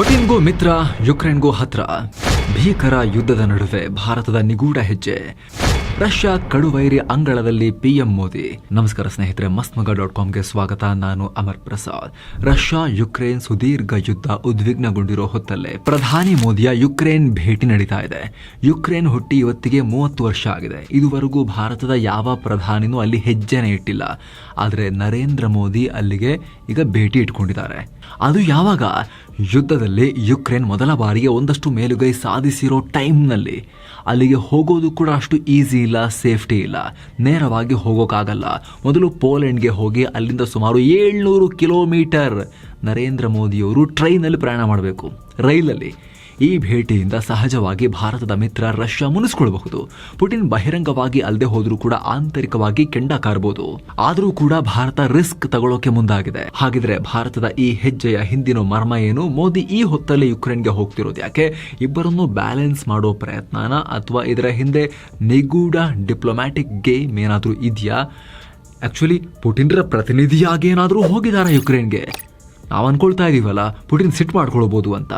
ಪುಟಿನ್ಗೂ ಮಿತ್ರ, ಯುಕ್ರೇನ್ಗೂ ಹತ್ರ. ಭೀಕರ ಯುದ್ಧದ ನಡುವೆ ಭಾರತದ ನಿಗೂಢ ಹೆಜ್ಜೆ. ರಷ್ಯಾ ಕಡುವೈರಿ ಅಂಗಳದಲ್ಲಿ ಪಿಎಂ ಮೋದಿ. ನಮಸ್ಕಾರ ಸ್ನೇಹಿತರೆ, ಮಸ್ಮಗ ಡಾಟ್ ಕಾಮ್ಗೆ ಸ್ವಾಗತ. ನಾನು ಅಮರ್ ಪ್ರಸಾದ್. ರಷ್ಯಾ, ಯುಕ್ರೇನ್ ಸುದೀರ್ಘ ಯುದ್ಧ ಉದ್ವಿಗ್ನಗೊಂಡಿರೋ ಹೊತ್ತಲ್ಲೇ ಪ್ರಧಾನಿ ಮೋದಿಯ ಯುಕ್ರೇನ್ ಭೇಟಿ ನಡೀತಾ ಇದೆ. ಯುಕ್ರೇನ್ ಹುಟ್ಟಿ ಇವತ್ತಿಗೆ ಮೂವತ್ತು ವರ್ಷ ಆಗಿದೆ. ಇದುವರೆಗೂ ಭಾರತದ ಯಾವ ಪ್ರಧಾನಿನೂ ಅಲ್ಲಿ ಹೆಜ್ಜೆನೇ ಇಟ್ಟಿಲ್ಲ. ಆದರೆ ನರೇಂದ್ರ ಮೋದಿ ಅಲ್ಲಿಗೆ ಈಗ ಭೇಟಿ ಇಟ್ಕೊಂಡಿದ್ದಾರೆ. ಅದು ಯಾವಾಗ? ಯುದ್ಧದಲ್ಲಿ ಯುಕ್ರೇನ್ ಮೊದಲ ಬಾರಿಗೆ ಒಂದಷ್ಟು ಮೇಲುಗೈ ಸಾಧಿಸಿರೋ ಟೈಮ್ನಲ್ಲಿ ಅಲ್ಲಿಗೆ ಹೋಗೋದು ಕೂಡ ಅಷ್ಟು ಈಸಿ ಇಲ್ಲ, ಸೇಫ್ಟಿ ಇಲ್ಲ. ನೇರವಾಗಿ ಹೋಗೋಕ್ಕಾಗಲ್ಲ ಮೊದಲು ಪೋಲೆಂಡ್ಗೆ ಹೋಗಿ ಅಲ್ಲಿಂದ ಸುಮಾರು ಏಳ್ನೂರು ಕಿಲೋಮೀಟರ್ ನರೇಂದ್ರ ಮೋದಿಯವರು ಟ್ರೈನಲ್ಲಿ ಪ್ರಯಾಣ ಮಾಡಬೇಕು. ರೈಲಲ್ಲಿ ಈ ಭೇಟಿಯಿಂದ ಸಹಜವಾಗಿ ಭಾರತದ ಮಿತ್ರ ರಷ್ಯಾ ಮುನಿಸ್ಕೊಳ್ಬಹುದು ಪುಟಿನ್ ಬಹಿರಂಗವಾಗಿ ಅಲ್ಲದೆ ಹೋದರೂ ಕೂಡ ಆಂತರಿಕವಾಗಿ ಕೆಂಡ ಕಾರ್ಬೋದು. ಆದರೂ ಕೂಡ ಭಾರತ ರಿಸ್ಕ್ ತಗೊಳ್ಳೋಕೆ ಮುಂದಾಗಿದೆ. ಹಾಗಿದ್ರೆ ಭಾರತದ ಈ ಹೆಜ್ಜೆಯ ಹಿಂದಿನ ಮರ್ಮ ಏನು? ಮೋದಿ ಈ ಹೊತ್ತಲ್ಲಿ ಯುಕ್ರೇನ್ಗೆ ಹೋಗ್ತಿರೋದು ಯಾಕೆ? ಇಬ್ಬರನ್ನು ಬ್ಯಾಲೆನ್ಸ್ ಮಾಡೋ ಪ್ರಯತ್ನನ ಅಥವಾ ಇದರ ಹಿಂದೆ ನಿಗೂಢ ಡಿಪ್ಲೊಮ್ಯಾಟಿಕ್ ಗೇಮ್ ಏನಾದರೂ ಇದೆಯಾ? ಆಕ್ಚುಲಿ ಪುಟಿನ್ರ ಪ್ರತಿನಿಧಿಯಾಗಿ ಏನಾದರೂ ಹೋಗಿದಾರಾ ಯುಕ್ರೇನ್ಗೆ? ನಾವು ಅನ್ಕೊಳ್ತಾ ಇದೀವಲ್ಲ, ಪುಟಿನ್ ಸಿಟ್ ಮಾಡ್ಕೊಳ್ಬೋದು ಅಂತ.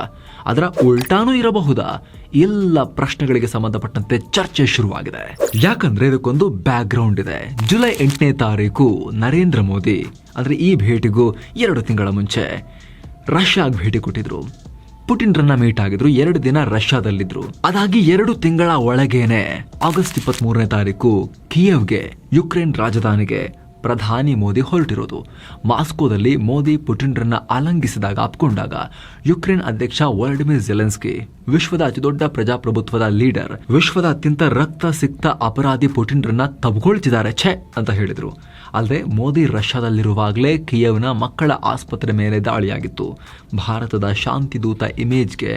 ಅದರ ಉಲ್ಟಾನೂ ಇರಬಹುದಾ? ಎಲ್ಲ ಪ್ರಶ್ನೆಗಳಿಗೆ ಸಂಬಂಧಪಟ್ಟಂತೆ ಚರ್ಚೆ ಶುರುವಾಗಿದೆ. ಯಾಕಂದ್ರೆ ಇದಕ್ಕೊಂದು ಬ್ಯಾಕ್ ಗ್ರೌಂಡ್ ಇದೆ. ಜುಲೈ ಎಂಟನೇ ತಾರೀಕು, ನರೇಂದ್ರ ಮೋದಿ. ಅಂದ್ರೆ ಈ ಭೇಟಿಗೂ ಎರಡು ತಿಂಗಳ ಮುಂಚೆ ರಷ್ಯಾಗ್ ಭೇಟಿ ಕೊಟ್ಟಿದ್ರು. ಪುಟಿನ್ ರನ್ನ ಮೀಟ್ ಆಗಿದ್ರು, ಎರಡು ದಿನ ರಷ್ಯಾದಲ್ಲಿದ್ರು. ಅದಾಗಿ ಎರಡು ತಿಂಗಳ ಒಳಗೇನೆ ಆಗಸ್ಟ್ ಇಪ್ಪತ್ತ್ ಮೂರನೇ ತಾರೀಕು ಕಿಯವ್ಗೆ ಯುಕ್ರೇನ್ ರಾಜಧಾನಿಗೆ ಪ್ರಧಾನಿ ಮೋದಿ ಹೊರಟಿರೋದು ಮಾಸ್ಕೋದಲ್ಲಿ ಮೋದಿ ಪುಟಿನ್ರನ್ನ ಆಲಂಗಿಸಿದಾಗ ಅಪ್ಕೊಂಡಾಗ ಯುಕ್ರೇನ್ ಅಧ್ಯಕ್ಷ ವಲಡಿಮಿರ್ ಜೆಲೆನ್ಸ್ಕಿ ವಿಶ್ವದ ಅತಿದೊಡ್ಡ ಪ್ರಜಾಪ್ರಭುತ್ವದ ಲೀಡರ್ ವಿಶ್ವದ ಅತ್ಯಂತ ರಕ್ತ ಸಿಕ್ತ ಅಪರಾಧಿ ಪುಟಿನ್ರನ್ನ ತಬ್ಕೊಳ್ತಿದ್ದಾರೆ ಛೆ ಅಂತ ಹೇಳಿದ್ರು. ಅಲ್ಲದೆ ಮೋದಿ ರಷ್ಯಾದಲ್ಲಿರುವಾಗಲೇ ಕಿಯವ್ನ ಮಕ್ಕಳ ಆಸ್ಪತ್ರೆ ಮೇಲೆ ದಾಳಿಯಾಗಿತ್ತು. ಭಾರತದ ಶಾಂತಿದೂತ ಇಮೇಜ್ಗೆ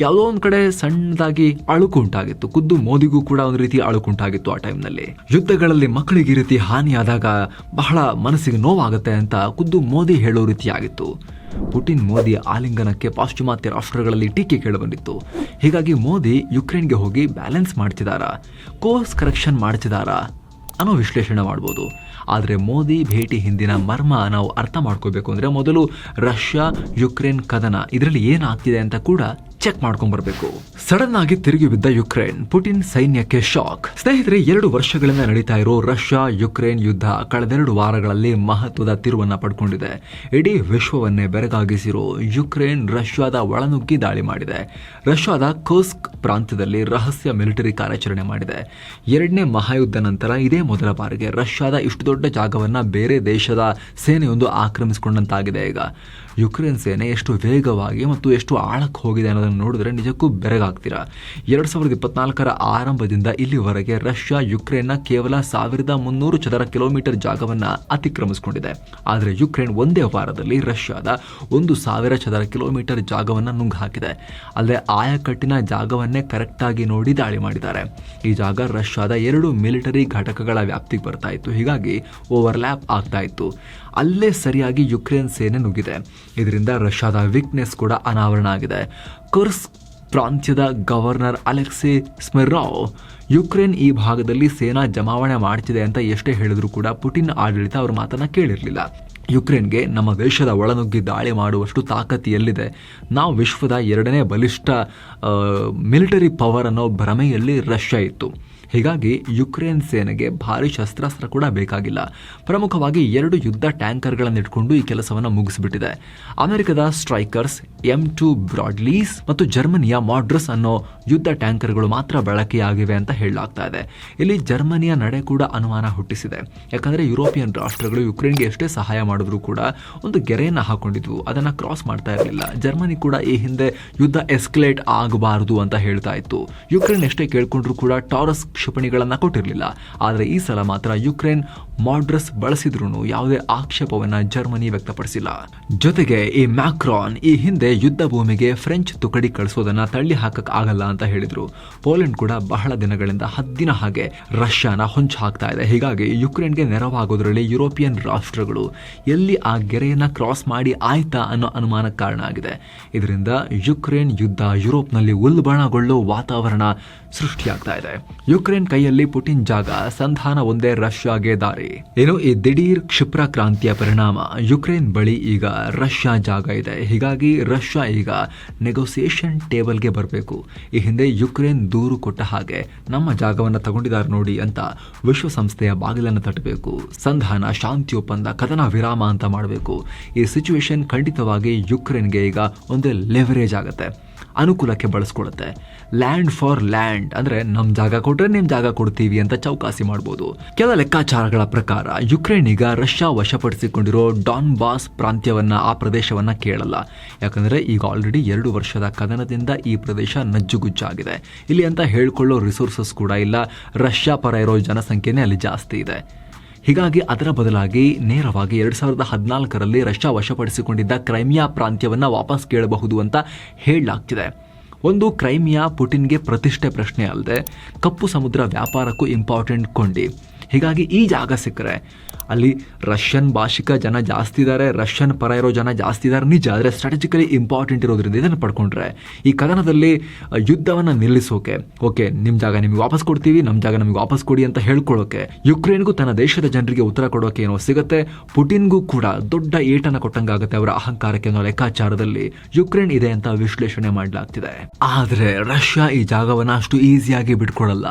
ಯಾವುದೋ ಒಂದು ಕಡೆ ಸಣ್ಣದಾಗಿ ಅಳುಕು ಉಂಟಾಗಿತ್ತು. ಖುದ್ದು ಮೋದಿಗೂ ಕೂಡ ಒಂದು ರೀತಿ ಅಳುಕು ಉಂಟಾಗಿತ್ತು ಆ ಟೈಮ್ನಲ್ಲಿ. ಯುದ್ಧಗಳಲ್ಲಿ ಮಕ್ಕಳಿಗೆ ಈ ರೀತಿ ಹಾನಿಯಾದಾಗ ಬಹಳ ಮನಸ್ಸಿಗೆ ನೋವಾಗುತ್ತೆ ಅಂತ ಖುದ್ದು ಮೋದಿ ಹೇಳೋ ರೀತಿಯಾಗಿತ್ತು. ಪುಟಿನ್ ಮೋದಿ ಆಲಿಂಗನಕ್ಕೆ ಪಾಶ್ಚಿಮಾತ್ಯ ರಾಷ್ಟ್ರಗಳಲ್ಲಿ ಟೀಕೆ ಕೇಳಿಬಂದಿತ್ತು. ಹೀಗಾಗಿ ಮೋದಿ ಯುಕ್ರೇನ್ಗೆ ಹೋಗಿ ಬ್ಯಾಲೆನ್ಸ್ ಮಾಡ್ತಿದಾರಾ ಕೋರ್ಸ್ ಕರೆಕ್ಷನ್ ಮಾಡ್ತಿದಾರಾ ಅನ್ನೋ ವಿಶ್ಲೇಷಣೆ ಮಾಡ್ಬೋದು. ಆದರೆ ಮೋದಿ ಭೇಟಿ ಹಿಂದಿನ ಮರ್ಮ ನಾವು ಅರ್ಥ ಮಾಡ್ಕೋಬೇಕು ಅಂದರೆ ಮೊದಲು ರಷ್ಯಾ ಯುಕ್ರೇನ್ ಕದನ. ಇದರಲ್ಲಿ ಏನಾಗ್ತಿದೆ ಅಂತ ಕೂಡ ಚೆಕ್ ಮಾಡ್ಕೊಂಡ್ಬರ್ಬೇಕು. ಸಡನ್ ಆಗಿ ತಿರುಗಿ ಬಿದ್ದ ಯುಕ್ರೇನ್, ಪುಟಿನ್ ಸೈನ್ಯಕ್ಕೆ ಶಾಕ್. ಸ್ನೇಹಿತರೆ, ಎರಡು ವರ್ಷಗಳಿಂದ ನಡೀತಾ ಇರೋ ರಷ್ಯಾ ಯುಕ್ರೇನ್ ಯುದ್ಧ ಕಳೆದೆರಡು ವಾರಗಳಲ್ಲಿ ಮಹತ್ವದ ತಿರುವನ್ನ ಪಡ್ಕೊಂಡಿದೆ. ಇಡೀ ವಿಶ್ವವನ್ನೇ ಬೆರಗಾಗಿಸಿರೋ ಯುಕ್ರೇನ್ ರಷ್ಯಾದ ಒಳನುಗ್ಗಿ ದಾಳಿ ಮಾಡಿದೆ. ರಷ್ಯಾದ ಕೋಸ್ಕ್ ಪ್ರಾಂತ್ಯದಲ್ಲಿ ರಹಸ್ಯ ಮಿಲಿಟರಿ ಕಾರ್ಯಾಚರಣೆ ಮಾಡಿದೆ. ಎರಡನೇ ಮಹಾಯುದ್ಧ ನಂತರ ಇದೇ ಮೊದಲ ಬಾರಿಗೆ ರಷ್ಯಾದ ಇಷ್ಟು ದೊಡ್ಡ ಜಾಗವನ್ನ ಬೇರೆ ದೇಶದ ಸೇನೆಯೊಂದು ಆಕ್ರಮಿಸಿಕೊಂಡಂತಾಗಿದೆ ಈಗ. ಯುಕ್ರೇನ್ ಸೇನೆ ಎಷ್ಟು ವೇಗವಾಗಿ ಮತ್ತು ಎಷ್ಟು ಆಳಕ್ಕೆ ಹೋಗಿದೆ ಅನ್ನೋದನ್ನು ನೋಡಿದ್ರೆ ನಿಜಕ್ಕೂ ಬೆರಗಾಗ್ತೀರಾ. ಎರಡು ಸಾವಿರದ ಇಪ್ಪತ್ನಾಲ್ಕರ ಆರಂಭದಿಂದ ಇಲ್ಲಿವರೆಗೆ ರಷ್ಯಾ ಯುಕ್ರೇನ್ನ ಕೇವಲ ಸಾವಿರದ ಮುನ್ನೂರು ಚದರ ಕಿಲೋಮೀಟರ್ ಜಾಗವನ್ನು ಅತಿಕ್ರಮಿಸಿಕೊಂಡಿದೆ. ಆದರೆ ಯುಕ್ರೇನ್ ಒಂದೇ ವಾರದಲ್ಲಿ ರಷ್ಯಾದ ಒಂದು ಸಾವಿರ ಚದರ ಕಿಲೋಮೀಟರ್ ಜಾಗವನ್ನು ನುಂಗು ಹಾಕಿದೆ ಅಲ್ಲದೆ ಆಯಕಟ್ಟಿನ ಜಾಗವನ್ನೇ ಕರೆಕ್ಟಾಗಿ ನೋಡಿ ದಾಳಿ ಮಾಡಿದ್ದಾರೆ. ಈ ಜಾಗ ರಷ್ಯಾದ ಎರಡು ಮಿಲಿಟರಿ ಘಟಕಗಳ ವ್ಯಾಪ್ತಿಗೆ ಬರ್ತಾ ಇತ್ತು. ಹೀಗಾಗಿ ಓವರ್ಲ್ಯಾಪ್ ಆಗ್ತಾ ಇತ್ತು. ಅಲ್ಲೇ ಸರಿಯಾಗಿ ಯುಕ್ರೇನ್ ಸೇನೆ ನುಗ್ಗಿದೆ. ಇದರಿಂದ ರಷ್ಯಾದ ವೀಕ್ನೆಸ್ ಕೂಡ ಅನಾವರಣ ಆಗಿದೆ. ಕುರ್ಸ್ ಪ್ರಾಂತ್ಯದ ಗವರ್ನರ್ ಅಲೆಕ್ಸಿ ಸ್ಮಿರಾವ್ ಯುಕ್ರೇನ್ ಈ ಭಾಗದಲ್ಲಿ ಸೇನಾ ಜಮಾವಣೆ ಮಾಡ್ತಿದೆ ಅಂತ ಎಷ್ಟೇ ಹೇಳಿದ್ರು ಕೂಡ ಪುಟಿನ್ ಆಡಳಿತ ಅವ್ರ ಮಾತನ್ನ ಕೇಳಿರಲಿಲ್ಲ. ಯುಕ್ರೇನ್ಗೆ ನಮ್ಮ ದೇಶದ ಒಳನುಗ್ಗಿ ದಾಳಿ ಮಾಡುವಷ್ಟು ತಾಕತ್ತು ಎಲ್ಲಿದೆ ನಾವು ವಿಶ್ವದ ಎರಡನೇ ಬಲಿಷ್ಠ ಮಿಲಿಟರಿ ಪವರ್ ಅನ್ನೋ ಭ್ರಮೆಯಲ್ಲಿ ರಷ್ಯಾ ಇತ್ತು. ಹೀಗಾಗಿ ಯುಕ್ರೇನ್ ಸೇನೆಗೆ ಭಾರಿ ಶಸ್ತ್ರಾಸ್ತ್ರ ಕೂಡ ಬೇಕಾಗಿಲ್ಲ. ಪ್ರಮುಖವಾಗಿ ಎರಡು ಯುದ್ಧ ಟ್ಯಾಂಕರ್ಗಳನ್ನು ಇಟ್ಕೊಂಡು ಈ ಕೆಲಸವನ್ನು ಮುಗಿಸಿಬಿಟ್ಟಿದೆ. ಅಮೆರಿಕದ ಸ್ಟ್ರೈಕರ್ಸ್ ಎಂ ಟು ಬ್ರಾಡ್ಲೀಸ್ ಮತ್ತು ಜರ್ಮನಿಯ ಮಾಡ್ರಸ್ ಅನ್ನೋ ಯುದ್ಧ ಟ್ಯಾಂಕರ್ಗಳು ಮಾತ್ರ ಬಳಕೆಯಾಗಿವೆ ಅಂತ ಹೇಳಲಾಗ್ತಾ ಇದೆ. ಇಲ್ಲಿ ಜರ್ಮನಿಯ ನಡೆ ಕೂಡ ಅನುಮಾನ ಹುಟ್ಟಿಸಿದೆ. ಯಾಕಂದ್ರೆ ಯುರೋಪಿಯನ್ ರಾಷ್ಟ್ರಗಳು ಯುಕ್ರೇನ್ಗೆ ಎಷ್ಟೇ ಸಹಾಯ ಮಾಡಿದ್ರು ಕೂಡ ಒಂದು ಗೆರೆಯನ್ನು ಹಾಕೊಂಡಿದ್ವು. ಅದನ್ನು ಕ್ರಾಸ್ ಮಾಡ್ತಾ ಇರಲಿಲ್ಲ. ಜರ್ಮನಿ ಕೂಡ ಈ ಹಿಂದೆ ಯುದ್ಧ ಎಸ್ಕಲೇಟ್ ಆಗಬಾರದು ಅಂತ ಹೇಳ್ತಾ ಇತ್ತು. ಯುಕ್ರೇನ್ ಎಷ್ಟೇ ಕೇಳ್ಕೊಂಡ್ರು ಕೂಡ ಟಾರಸ್ ಕ್ಷಿಪಣಿಗಳನ್ನ ಕೊಟ್ಟಿರಲಿಲ್ಲ. ಆದರೆ ಈ ಸಲ ಮಾತ್ರ ಯುಕ್ರೇನ್ ಮಾಡ್ರಸ್ ಬಳಸಿದ್ರೂ ಯಾವುದೇ ಆಕ್ಷೇಪವನ್ನು ಜರ್ಮನಿ ವ್ಯಕ್ತಪಡಿಸಿಲ್ಲ. ಜೊತೆಗೆ ಈ ಮ್ಯಾಕ್ರಾನ್ ಈ ಹಿಂದೆ ಯುದ್ಧ ಭೂಮಿಗೆ ಫ್ರೆಂಚ್ ತುಕಡಿ ಕಳಿಸೋದನ್ನ ತಳ್ಳಿ ಹಾಕಕ್ ಆಗಲ್ಲ ಅಂತ ಹೇಳಿದ್ರು. ಪೋಲೆಂಡ್ ಕೂಡ ಬಹಳ ದಿನಗಳಿಂದ ಹದ್ದಿನ ಹಾಗೆ ರಷ್ಯಾನ ಹೊಂಚ ಹಾಕ್ತಾ ಇದೆ. ಹೀಗಾಗಿ ಯುಕ್ರೇನ್ಗೆ ನೆರವಾಗೋದ್ರಲ್ಲಿ ಯುರೋಪಿಯನ್ ರಾಷ್ಟ್ರಗಳು ಎಲ್ಲಿ ಆ ಗೆರೆಯನ್ನ ಕ್ರಾಸ್ ಮಾಡಿ ಆಯ್ತಾ ಅನ್ನೋ ಅನುಮಾನಕ್ಕೆ ಕಾರಣ ಆಗಿದೆ. ಇದರಿಂದ ಯುಕ್ರೇನ್ ಯುದ್ಧ ಯುರೋಪ್ನಲ್ಲಿ ಉಲ್ಬಣಗೊಳ್ಳೋ ವಾತಾವರಣ ಸೃಷ್ಟಿಯಾಗ್ತಾ ಇದೆ. ಯುಕ್ರೇನ್ ಕೈಯಲ್ಲಿ ಪುಟಿನ್ ಜಾಗ ಸಂಧಾನ ಒಂದೇ ರಷ್ಯಾಗೆ ದಾರಿ. ಏನು ಈ ದಿಢೀರ್ ಕ್ಷಿಪ್ರ ಕ್ರಾಂತಿಯ ಪರಿಣಾಮ? ಯುಕ್ರೇನ್ ಬಳಿ ಈಗ ರಷ್ಯಾ ಜಾಗ ಇದೆ. ಹೀಗಾಗಿ ರಷ್ಯಾ ಈಗ ನೆಗೋಸಿಯೇಷನ್ ಟೇಬಲ್ಗೆ ಬರಬೇಕು. ಈ ಹಿಂದೆ ಯುಕ್ರೇನ್ ದೂರು ಕೊಟ್ಟ ಹಾಗೆ ನಮ್ಮ ಜಾಗವನ್ನು ತಗೊಂಡಿದ್ದಾರೆ ನೋಡಿ ಅಂತ ವಿಶ್ವಸಂಸ್ಥೆಯ ಬಾಗಿಲನ್ನು ತಟ್ಟಬೇಕು. ಸಂಧಾನ, ಶಾಂತಿ ಒಪ್ಪಂದ, ಕದನ ವಿರಾಮ ಅಂತ ಮಾಡಬೇಕು. ಈ ಸಿಚುವೇಶನ್ ಖಂಡಿತವಾಗಿ ಯುಕ್ರೇನ್ಗೆ ಈಗ ಒಂದು ಲೆವರೇಜ್ ಆಗುತ್ತೆ. ಅನುಕೂಲಕ್ಕೆ ಬಳಸ್ಕೊಳ್ಳುತ್ತೆ. ಲ್ಯಾಂಡ್ ಫಾರ್ ಲ್ಯಾಂಡ್ ಅಂದ್ರೆ ನಮ್ಮ ಜಾಗ ಕೊಟ್ಟರೆ ನಿಮ್ಮ ಜಾಗ ಕೊಡ್ತೀವಿ ಅಂತ ಚೌಕಾಸಿ ಮಾಡ್ಬೋದು. ಕೆಲ ಲೆಕ್ಕಾಚಾರಗಳ ಪ್ರಕಾರ ಯುಕ್ರೇನ್ ಈಗ ರಷ್ಯಾ ವಶಪಡಿಸಿಕೊಂಡಿರೋ ಡಾನ್ ಬಾಸ್ ಪ್ರಾಂತ್ಯವನ್ನ, ಆ ಪ್ರದೇಶವನ್ನ ಕೇಳಲ್ಲ. ಯಾಕಂದ್ರೆ ಈಗ ಆಲ್ರೆಡಿ ಎರಡು ವರ್ಷದ ಕದನದಿಂದ ಈ ಪ್ರದೇಶ ನಜ್ಜುಗುಜ್ಜಾಗಿದೆ. ಇಲ್ಲಿ ಅಂತ ಹೇಳ್ಕೊಳ್ಳೋ ರಿಸೋರ್ಸಸ್ ಕೂಡ ಇಲ್ಲ. ರಷ್ಯಾ ಪರ ಇರೋ ಜನಸಂಖ್ಯೆನೇ ಅಲ್ಲಿ ಜಾಸ್ತಿ ಇದೆ. ಹೀಗಾಗಿ ಅದರ ಬದಲಾಗಿ ನೇರವಾಗಿ ಎರಡು ಸಾವಿರದ ಹದಿನಾಲ್ಕರಲ್ಲಿ ರಷ್ಯಾ ವಶಪಡಿಸಿಕೊಂಡಿದ್ದ ಕ್ರೈಮಿಯಾ ಪ್ರಾಂತ್ಯವನ್ನು ವಾಪಸ್ ಕೇಳಬಹುದು ಅಂತ ಹೇಳಲಾಗ್ತಿದೆ. ಒಂದು ಕ್ರೈಮಿಯಾ ಪುಟಿನ್ಗೆ ಪ್ರತಿಷ್ಠೆ ಪ್ರಶ್ನೆ ಅಲ್ಲದೆ ಕಪ್ಪು ಸಮುದ್ರ ವ್ಯಾಪಾರಕ್ಕೂ ಇಂಪಾರ್ಟೆಂಟ್ ಕೊಂಡಿ. ಹೀಗಾಗಿ ಈ ಜಾಗ ಸಿಕ್ಕರೆ, ಅಲ್ಲಿ ರಷ್ಯನ್ ಭಾಷಿಕ ಜನ ಜಾಸ್ತಿ ಇದ್ದಾರೆ ರಷ್ಯನ್ ಪರ ಇರೋ ಜನ ಜಾಸ್ತಿ ಇದ್ದಾರೆ ನಿಜ. ಆದರೆ ಸ್ಟ್ರಾಟಜಿಕಲಿ ಇಂಪಾರ್ಟೆಂಟ್ ಇರೋದ್ರಿಂದ ಇದನ್ನು ಪಡ್ಕೊಂಡ್ರೆ, ಈ ಕದನದಲ್ಲಿ ಯುದ್ಧವನ್ನು ನಿಲ್ಲಿಸೋಕೆ, ಓಕೆ ನಿಮ್ಮ ಜಾಗ ನಿಮಗೆ ವಾಪಸ್ ಕೊಡ್ತೀವಿ ನಮ್ಮ ಜಾಗ ನಮಗೆ ವಾಪಸ್ ಕೊಡಿ ಅಂತ ಹೇಳ್ಕೊಳ್ಳೋಕೆ, ಯುಕ್ರೇನ್ಗೂ ತನ್ನ ದೇಶದ ಜನರಿಗೆ ಉತ್ತರ ಕೊಡೋಕೆ ಏನೋ ಸಿಗುತ್ತೆ, ಪುಟಿನ್ಗೂ ಕೂಡ ದೊಡ್ಡ ಏಟನ್ನು ಕೊಟ್ಟಂಗಾಗುತ್ತೆ ಅವರ ಅಹಂಕಾರಕ್ಕೆ ಅನ್ನೋ ಲೆಕ್ಕಾಚಾರದಲ್ಲಿ ಯುಕ್ರೇನ್ ಇದೆ ಅಂತ ವಿಶ್ಲೇಷಣೆ ಮಾಡಲಾಗ್ತಿದೆ. ಆದರೆ ರಷ್ಯಾ ಈ ಜಾಗವನ್ನು ಅಷ್ಟು ಈಸಿಯಾಗಿ ಬಿಟ್ಕೊಡಲ್ಲ.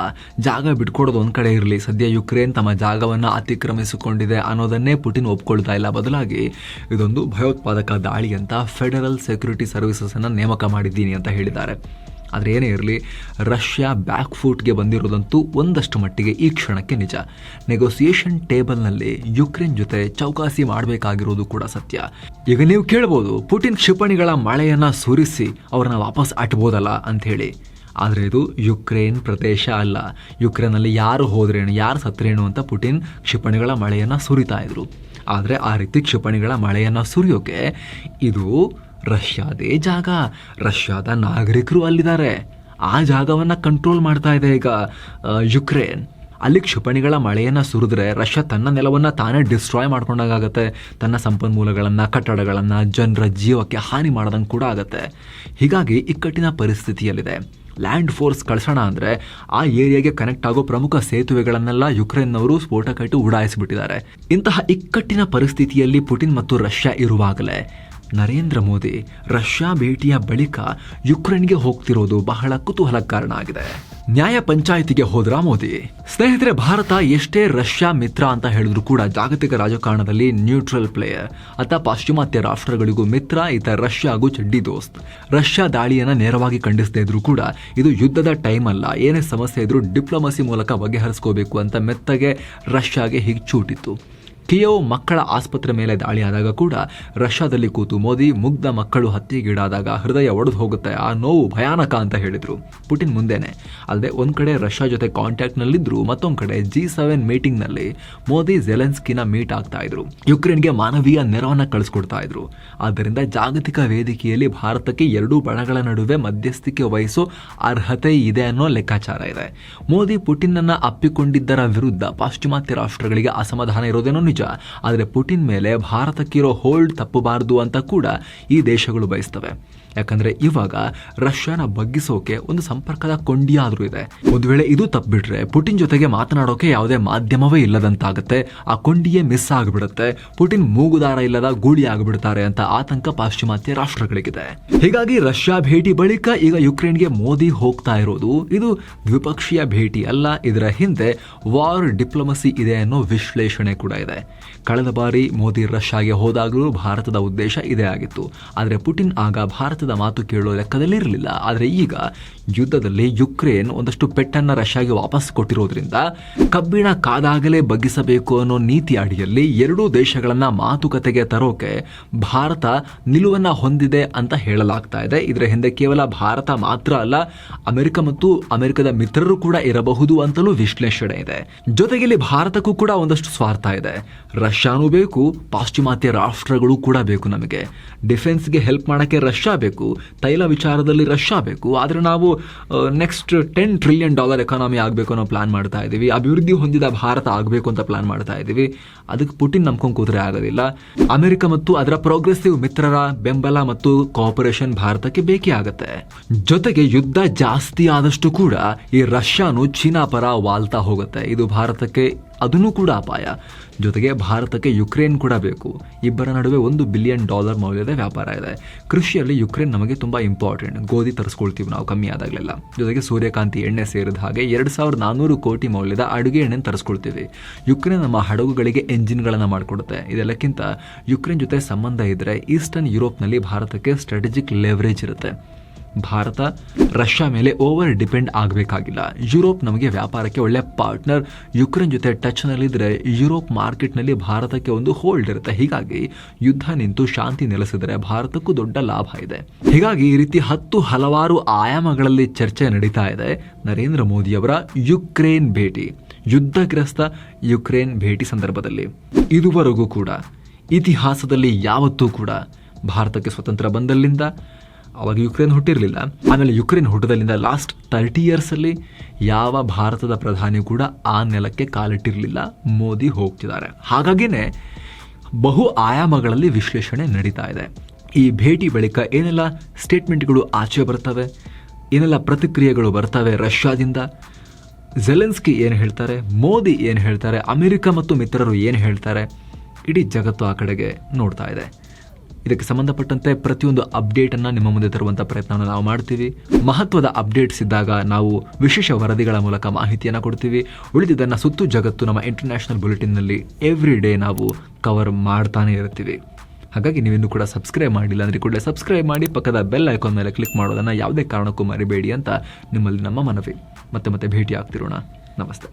ಜಾಗ ಬಿಟ್ಕೊಡೋದು ಒಂದು ಕಡೆ ಇರಲಿ. ಸದ್ಯ ಯುಕ್ರೇನ್ ತಮ್ಮ ಜಾಗವನ್ನು ಅತಿಕ್ರಮಿಸಿಕೊಂಡಿದೆ ಅನ್ನೋದನ್ನೇ ಪುಟಿನ್ ಒಪ್ಕೊಳ್ತಾ ಇಲ್ಲ. ಬದಲಾಗಿ ಇದೊಂದು ಭಯೋತ್ಪಾದಕ ದಾಳಿ ಅಂತ ಫೆಡರಲ್ ಸೆಕ್ಯೂರಿಟಿ ಸರ್ವಿಸಸ್ ಅನ್ನ ನೇಮಕ ಮಾಡಿದ್ದೀನಿ ಅಂತ ಹೇಳಿದ್ದಾರೆ. ಆದರೆ ಏನೇ ಇರಲಿ, ರಷ್ಯಾ ಬ್ಯಾಕ್ ಫುಟ್ಗೆ ಬಂದಿರೋದಂತೂ ಒಂದಷ್ಟು ಮಟ್ಟಿಗೆ ಈ ಕ್ಷಣಕ್ಕೆ ನಿಜ. ನೆಗೋಸಿಯೇಷನ್ ಟೇಬಲ್ನಲ್ಲಿ ಯುಕ್ರೇನ್ ಜೊತೆ ಚೌಕಾಸಿ ಮಾಡಬೇಕಾಗಿರೋದು ಕೂಡ ಸತ್ಯ. ಈಗ ನೀವು ಕೇಳ್ಬೋದು, ಪುಟಿನ್ ಕ್ಷಿಪಣಿಗಳ ಮಳೆಯನ್ನು ಸುರಿಸಿ ಅವ್ರನ್ನ ವಾಪಸ್ ಅಂತ ಹೇಳಿ ಆದರೆ ಇದು ಯುಕ್ರೇನ್ ಪ್ರದೇಶ ಅಲ್ಲ. ಯುಕ್ರೇನಲ್ಲಿ ಯಾರು ಹೋದ್ರೇನು, ಯಾರು ಸತ್ತರೇನು ಅಂತ ಪುಟಿನ್ ಕ್ಷಿಪಣಿಗಳ ಮಳೆಯನ್ನು ಸುರಿತಾ ಇದ್ರು. ಆದರೆ ಆ ರೀತಿ ಕ್ಷಿಪಣಿಗಳ ಮಳೆಯನ್ನು ಸುರಿಯೋಕೆ ಇದು ರಷ್ಯಾದೇ ಜಾಗ. ರಷ್ಯಾದ ನಾಗರಿಕರು ಅಲ್ಲಿದ್ದಾರೆ. ಆ ಜಾಗವನ್ನು ಕಂಟ್ರೋಲ್ ಮಾಡ್ತಾ ಇದೆ ಈಗ ಯುಕ್ರೇನ್. ಅಲ್ಲಿ ಕ್ಷಿಪಣಿಗಳ ಮಳೆಯನ್ನು ಸುರಿದ್ರೆ ರಷ್ಯಾ ತನ್ನ ನೆಲವನ್ನು ತಾನೇ ಡಿಸ್ಟ್ರಾಯ್ ಮಾಡ್ಕೊಂಡಾಗತ್ತೆ ತನ್ನ ಸಂಪನ್ಮೂಲಗಳನ್ನು, ಕಟ್ಟಡಗಳನ್ನು ಜನರ ಜೀವಕ್ಕೆ ಹಾನಿ ಮಾಡದಂಗೆ ಕೂಡ ಆಗುತ್ತೆ. ಹೀಗಾಗಿ ಇಕ್ಕಟ್ಟಿನ ಪರಿಸ್ಥಿತಿಯಲ್ಲಿದೆ. ಲ್ಯಾಂಡ್ ಫೋರ್ಸ್ ಕಳಿಸೋಣ ಅಂದರೆ ಆ ಏರಿಯಾಗೆ ಕನೆಕ್ಟ್ ಆಗೋ ಪ್ರಮುಖ ಸೇತುವೆಗಳನ್ನೆಲ್ಲ ಯುಕ್ರೇನ್ನವರು ಸ್ಫೋಟಕ ಇಟ್ಟು ಉಡಾಯಿಸಿಬಿಟ್ಟಿದ್ದಾರೆ. ಇಂತಹ ಇಕ್ಕಟ್ಟಿನ ಪರಿಸ್ಥಿತಿಯಲ್ಲಿ ಪುಟಿನ್ ಮತ್ತು ರಷ್ಯಾ ಇರುವಾಗಲೇ ನರೇಂದ್ರ ಮೋದಿ ರಷ್ಯಾ ಭೇಟಿಯ ಬಳಿಕ ಯುಕ್ರೇನ್ಗೆ ಹೋಗ್ತಿರೋದು ಬಹಳ ಕುತೂಹಲ ಕಾರಣ ಆಗಿದೆ. ನ್ಯಾಯ ಪಂಚಾಯಿತಿಗೆ ಹೋದ್ರ ಮೋದಿ? ಸ್ನೇಹಿತರೆ, ಭಾರತ ಎಷ್ಟೇ ರಷ್ಯಾ ಮಿತ್ರ ಅಂತ ಹೇಳಿದ್ರು ಕೂಡ ಜಾಗತಿಕ ರಾಜಕಾರಣದಲ್ಲಿ ನ್ಯೂಟ್ರಲ್ ಪ್ಲೇಯರ್ ಅಥವಾ ಪಾಶ್ಚಿಮಾತ್ಯ ರಾಷ್ಟ್ರಗಳಿಗೂ ಮಿತ್ರ ಈತ ರಷ್ಯಾಗೂ ಚಡ್ಡಿ ದೋಸ್ತ್. ರಷ್ಯಾ ದಾಳಿಯನ್ನ ನೇರವಾಗಿ ಖಂಡಿಸದೇ ಇದ್ರು ಕೂಡ ಇದು ಯುದ್ಧದ ಟೈಮ್ ಅಲ್ಲ. ಏನೇ ಸಮಸ್ಯೆ ಇದ್ರೂ ಡಿಪ್ಲೊಮಸಿ ಮೂಲಕ ಬಗೆಹರಿಸ್ಕೋಬೇಕು ಅಂತ ಮೆತ್ತಗೆ ರಷ್ಯಾಗೆ ಹೀಗೆ ಚೂಟಿತ್ತು. ಕಿಯೋವ್ ಮಕ್ಕಳ ಆಸ್ಪತ್ರೆ ಮೇಲೆ ದಾಳಿಯಾದಾಗ ಕೂಡ ರಷ್ಯಾದಲ್ಲಿ ಕೂತು ಮೋದಿ ಮುಗ್ಧ ಮಕ್ಕಳು ಹತ್ಯೆಗೀಡಾದಾಗ ಹೃದಯ ಒಡೆದು ಹೋಗುತ್ತೆ. ಆ ನೋವು ಭಯಾನಕ ಅಂತ ಹೇಳಿದರು. ಪುಟಿನ್ ಮುಂದೆನೆ. ಅಲ್ಲದೆ ಒಂದು ಕಡೆ ರಷ್ಯಾ ಜೊತೆ ಕಾಂಟ್ಯಾಕ್ಟ್ನಲ್ಲಿದ್ದರು ಮತ್ತೊಂದ್ ಕಡೆ ಜಿ ಸೆವೆನ್ ಮೀಟಿಂಗ್ನಲ್ಲಿ ಮೋದಿ ಜೆಲೆನ್ಸ್ಕಿನ ಮೀಟ್ ಆಗ್ತಾ ಇದ್ರು. ಯುಕ್ರೇನ್ಗೆ ಮಾನವೀಯ ನೆರವನ್ನು ಕಳಿಸ್ಕೊಡ್ತಾ ಇದ್ರು. ಆದ್ದರಿಂದ ಜಾಗತಿಕ ವೇದಿಕೆಯಲ್ಲಿ ಭಾರತಕ್ಕೆ ಎರಡೂ ಬಣಗಳ ನಡುವೆ ಮಧ್ಯಸ್ಥಿಕೆ ವಹಿಸೋ ಅರ್ಹತೆ ಇದೆ ಅನ್ನೋ ಲೆಕ್ಕಾಚಾರ ಇದೆ. ಮೋದಿ ಪುಟಿನ್ ಅನ್ನು ಅಪ್ಪಿಕೊಂಡಿದ್ದರ ವಿರುದ್ಧ ಪಾಶ್ಚಿಮಾತ್ಯ ರಾಷ್ಟ್ರಗಳಿಗೆ ಅಸಮಾಧಾನ ಇರೋದೇನೋ ನಿಜ. ಆದರೆ ಪುಟಿನ್ ಮೇಲೆ ಭಾರತಕ್ಕಿರೋ ಹೋಲ್ಡ್ ತಪ್ಪಬಾರದು ಅಂತ ಕೂಡ ಈ ದೇಶಗಳು ಬಯಸ್ತವೆ. ಯಾಕಂದ್ರೆ ಇವಾಗ ರಷ್ಯಾನ ಬಗ್ಗಿಸೋಕೆ ಒಂದು ಸಂಪರ್ಕದ ಕೊಂಡಿಯಾದ್ರೂ ಇದೆ. ಒಂದು ವೇಳೆ ಇದು ತಪ್ಪಿಬಿಟ್ರೆ ಪುಟಿನ್ ಜೊತೆಗೆ ಮಾತನಾಡೋಕೆ ಯಾವುದೇ ಮಾಧ್ಯಮವೇ ಇಲ್ಲದಂತಾಗುತ್ತೆ. ಆ ಕೊಂಡಿಯೇ ಮಿಸ್ ಆಗಿಬಿಡುತ್ತೆ. ಪುಟಿನ್ ಮೂಗುದಾರ ಇಲ್ಲದ ಗೂಳಿ ಆಗಿಬಿಡುತ್ತಾರೆ ಅಂತ ಆತಂಕ ಪಾಶ್ಚಿಮಾತ್ಯ ರಾಷ್ಟ್ರಗಳಿಗಿದೆ. ಹೀಗಾಗಿ ರಷ್ಯಾ ಭೇಟಿ ಬಳಿಕ ಈಗ ಯುಕ್ರೇನ್ಗೆ ಮೋದಿ ಹೋಗ್ತಾ ಇರೋದು ಇದು ದ್ವಿಪಕ್ಷೀಯ ಭೇಟಿ ಅಲ್ಲ, ಇದರ ಹಿಂದೆ ವಾರ್ ಡಿಪ್ಲೊಮಸಿ ಇದೆ ಅನ್ನೋ ವಿಶ್ಲೇಷಣೆ ಕೂಡ ಇದೆ. ಕಳೆದ ಬಾರಿ ಮೋದಿ ರಷ್ಯಾಗೆ ಹೋದಾಗಲೂ ಭಾರತದ ಉದ್ದೇಶ ಇದೇ ಆಗಿತ್ತು. ಆದರೆ ಪುಟಿನ್ ಆಗ ಭಾರತದ ಮಾತು ಕೇಳೋ ಲೆಕ್ಕದಲ್ಲಿ ಇರಲಿಲ್ಲ ಆದರೆ ಈಗ ಯುದ್ಧದಲ್ಲಿ ಯುಕ್ರೇನ್ ಒಂದಷ್ಟು ಪೆಟ್ಟನ್ನ ರಷ್ಯಾಗೆ ವಾಪಸ್ ಕೊಟ್ಟಿರೋದ್ರಿಂದ ಕಬ್ಬಿಣ ಕಾದಾಗಲೇ ಬಗ್ಗಿಸಬೇಕು ಅನ್ನೋ ನೀತಿ ಅಡಿಯಲ್ಲಿ ಎರಡೂ ದೇಶಗಳನ್ನ ಮಾತುಕತೆಗೆ ತರೋಕೆ ಭಾರತ ನಿಲುವನ್ನ ಹೊಂದಿದೆ ಅಂತ ಹೇಳಲಾಗ್ತಾ ಇದೆ. ಇದರ ಹಿಂದೆ ಕೇವಲ ಭಾರತ ಮಾತ್ರ ಅಲ್ಲ, ಅಮೆರಿಕ ಮತ್ತು ಅಮೆರಿಕದ ಮಿತ್ರರು ಕೂಡ ಇರಬಹುದು ಅಂತಲೂ ವಿಶ್ಲೇಷಣೆ ಇದೆ. ಜೊತೆಗೆ ಭಾರತಕ್ಕೂ ಕೂಡ ಒಂದಷ್ಟು ಸ್ವಾರ್ಥ ಇದೆ. ರಷ್ಯಾನೂ ಬೇಕು, ಪಾಶ್ಚಿಮಾತ್ಯ ರಾಷ್ಟ್ರಗಳು ಕೂಡ ಬೇಕು ನಮಗೆ. ಡಿಫೆನ್ಸ್ಗೆ ಹೆಲ್ಪ್ ಮಾಡೋಕ್ಕೆ ರಷ್ಯಾ ಬೇಕು, ತೈಲ ವಿಚಾರದಲ್ಲಿ ರಷ್ಯಾ ಬೇಕು. ಆದರೆ ನಾವು next ten trillion dollar economy ಆಗಬೇಕು ಅನ್ನೋ ಪ್ಲಾನ್ ಮಾಡ್ತಾ ಇದ್ದೀವಿ. ಅಭಿವೃದ್ಧಿ ಹೊಂದಿದ ಭಾರತ ಆಗಬೇಕು ಅಂತ ಪ್ಲಾನ್ ಮಾಡ್ತಾ ಇದ್ದೀವಿ. ಅದಕ್ಕೆ ಪುಟಿನ್ ನಂಬ್ಕೊಂಡು ಕೂತ್ರೆ ಆಗೋದಿಲ್ಲ. ಅಮೆರಿಕ ಮತ್ತು ಅದರ ಪ್ರೋಗ್ರೆಸಿವ್ ಮಿತ್ರರ ಬೆಂಬಲ ಮತ್ತು ಕೋಆಪರೇಷನ್ ಭಾರತಕ್ಕೆ ಬೇಕೇ ಆಗುತ್ತೆ. ಜೊತೆಗೆ ಯುದ್ಧ ಜಾಸ್ತಿ ಆದಷ್ಟು ಕೂಡ ಈ ರಷ್ಯಾನು ಚೀನಾ ಪರ ವಾಲ್ತಾ ಹೋಗುತ್ತೆ. ಇದು ಭಾರತಕ್ಕೆ ಅದನ್ನು ಕೂಡ ಅಪಾಯ. ಜೊತೆಗೆ ಭಾರತಕ್ಕೆ ಯುಕ್ರೇನ್ ಕೂಡ ಬೇಕು. ಇಬ್ಬರ ನಡುವೆ ಒಂದು ಬಿಲಿಯನ್ ಡಾಲರ್ ಮೌಲ್ಯದ ವ್ಯಾಪಾರ ಇದೆ. ಕೃಷಿಯಲ್ಲಿ ಯುಕ್ರೇನ್ ನಮಗೆ ತುಂಬ ಇಂಪಾರ್ಟೆಂಟ್ ಗೋಧಿ ತರಿಸ್ಕೊಳ್ತೀವಿ ನಾವು ಕಮ್ಮಿ ಆದಾಗಲೆಲ್ಲ. ಜೊತೆಗೆ ಸೂರ್ಯಕಾಂತಿ ಎಣ್ಣೆ ಸೇರಿದ ಹಾಗೆ ಎರಡು ಸಾವಿರದ ನಾನ್ನೂರು ಕೋಟಿ ಮೌಲ್ಯದ ಅಡುಗೆ ಎಣ್ಣೆ ತರಿಸ್ಕೊಳ್ತೀವಿ. ಯುಕ್ರೇನ್ ನಮ್ಮ ಹಡಗುಗಳಿಗೆ ಎಂಜಿನ್ಗಳನ್ನು ಮಾಡಿಕೊಡುತ್ತೆ. ಇದೆಲ್ಲಕ್ಕಿಂತ ಯುಕ್ರೇನ್ ಜೊತೆ ಸಂಬಂಧ ಇದ್ದರೆ ಈಸ್ಟರ್ನ್ ಯುರೋಪ್ನಲ್ಲಿ ಭಾರತಕ್ಕೆ ಸ್ಟ್ರಾಟಜಿಕ್ ಲೆವರೇಜ್ ಇರುತ್ತೆ. ಭಾರತ, ರಷ್ಯಾ ಮೇಲೆ ಓವರ್ ಡಿಪೆಂಡ್ ಆಗಬೇಕಾಗಿಲ್ಲ. ಯುರೋಪ್ ನಮಗೆ ವ್ಯಾಪಾರಕ್ಕೆ ಒಳ್ಳೆ ಪಾರ್ಟ್ನರ್, ಯುಕ್ರೇನ್ ಜೊತೆ ಟಚ್ನಲ್ಲಿದ್ದರೆ ಯುರೋಪ್ ಮಾರ್ಕೆಟ್ನಲ್ಲಿ ಭಾರತಕ್ಕೆ ಒಂದು ಹೋಲ್ಡ್ ಇರುತ್ತೆ. ಹೀಗಾಗಿ ಯುದ್ಧ ನಿಂತು ಶಾಂತಿ ನೆಲೆಸಿದರೆ ಭಾರತಕ್ಕೂ ದೊಡ್ಡ ಲಾಭ ಇದೆ. ಹೀಗಾಗಿ ಈ ರೀತಿ ಹತ್ತು ಹಲವಾರು ಆಯಾಮಗಳಲ್ಲಿ ಚರ್ಚೆ ನಡೀತಾ ಇದೆ. ನರೇಂದ್ರ ಮೋದಿಯವರ ಯುಕ್ರೇನ್ ಭೇಟಿ. ಯುದ್ಧಗ್ರಸ್ತ ಯುಕ್ರೇನ್ ಭೇಟಿ ಸಂದರ್ಭದಲ್ಲಿ. ಇದುವರೆಗೂ ಕೂಡ, ಇತಿಹಾಸದಲ್ಲಿ ಯಾವತ್ತೂ ಕೂಡ ಭಾರತಕ್ಕೆ ಸ್ವತಂತ್ರ ಬಂದಲ್ಲಿಂದ ಅವಾಗ ಯುಕ್ರೇನ್ ಹುಟ್ಟಿರಲಿಲ್ಲ. ಆಮೇಲೆ ಯುಕ್ರೇನ್ ಹುಟ್ಟದಲ್ಲಿಂದ ಲಾಸ್ಟ್ ತರ್ಟಿ ಇಯರ್ಸಲ್ಲಿ ಯಾವ ಭಾರತದ ಪ್ರಧಾನಿ ಕೂಡ ಆ ನೆಲಕ್ಕೆ ಕಾಲಿಟ್ಟಿರಲಿಲ್ಲ. ಮೋದಿ ಹೋಗ್ತಿದ್ದಾರೆ. ಹಾಗಾಗಿನೇ ಬಹು ಆಯಾಮಗಳಲ್ಲಿ ವಿಶ್ಲೇಷಣೆ ನಡೀತಾ ಇದೆ. ಈ ಭೇಟಿ ಬಳಿಕ ಏನೆಲ್ಲ ಸ್ಟೇಟ್ಮೆಂಟ್ಗಳು ಆಚೆ ಬರ್ತವೆ? ಏನೆಲ್ಲ ಪ್ರತಿಕ್ರಿಯೆಗಳು ಬರ್ತವೆ ರಷ್ಯಾದಿಂದ? ಜೆಲೆನ್ಸ್ಕಿ ಏನು ಹೇಳ್ತಾರೆ? ಮೋದಿ ಏನು ಹೇಳ್ತಾರೆ? ಅಮೆರಿಕ ಮತ್ತು ಮಿತ್ರರು ಏನು ಹೇಳ್ತಾರೆ? ಇಡೀ ಜಗತ್ತು ಆ ಕಡೆಗೆ ನೋಡ್ತಾ ಇದೆ. ಇದಕ್ಕೆ ಸಂಬಂಧಪಟ್ಟಂತೆ ಪ್ರತಿಯೊಂದು ಅಪ್ಡೇಟನ್ನು ನಿಮ್ಮ ಮುಂದೆ ತರುವಂಥ ಪ್ರಯತ್ನವನ್ನು ನಾವು ಮಾಡ್ತೀವಿ. ಮಹತ್ವದ ಅಪ್ಡೇಟ್ಸ್ ಇದ್ದಾಗ ನಾವು ವಿಶೇಷ ವರದಿಗಳ ಮೂಲಕ ಮಾಹಿತಿಯನ್ನು ಕೊಡ್ತೀವಿ. ಉಳಿದಿದ್ದನ್ನು ಸುತ್ತು ಜಗತ್ತು ನಮ್ಮ ಇಂಟರ್ನ್ಯಾಷನಲ್ ಬುಲೆಟಿನ್ನಲ್ಲಿ ಎವ್ರಿ ಡೇ ನಾವು ಕವರ್ ಮಾಡ್ತಾನೆ ಇರ್ತೀವಿ. ಹಾಗಾಗಿ ನೀವಿನ್ನೂ ಕೂಡ ಸಬ್ಸ್ಕ್ರೈಬ್ ಮಾಡಿಲ್ಲ ಅಂದರೆ ಕೂಡಲೇ ಸಬ್ಸ್ಕ್ರೈಬ್ ಮಾಡಿ ಪಕ್ಕದ ಬೆಲ್ ಐಕಾನ್ ಮೇಲೆ ಕ್ಲಿಕ್ ಮಾಡೋದನ್ನು ಯಾವುದೇ ಕಾರಣಕ್ಕೂ ಮರಿಬೇಡಿ ಅಂತ ನಿಮ್ಮಲ್ಲಿ ನಮ್ಮ ಮನವಿ. ಮತ್ತೆ ಮತ್ತೆ ಭೇಟಿ ಆಗ್ತಿರೋಣ ನಮಸ್ತೆ.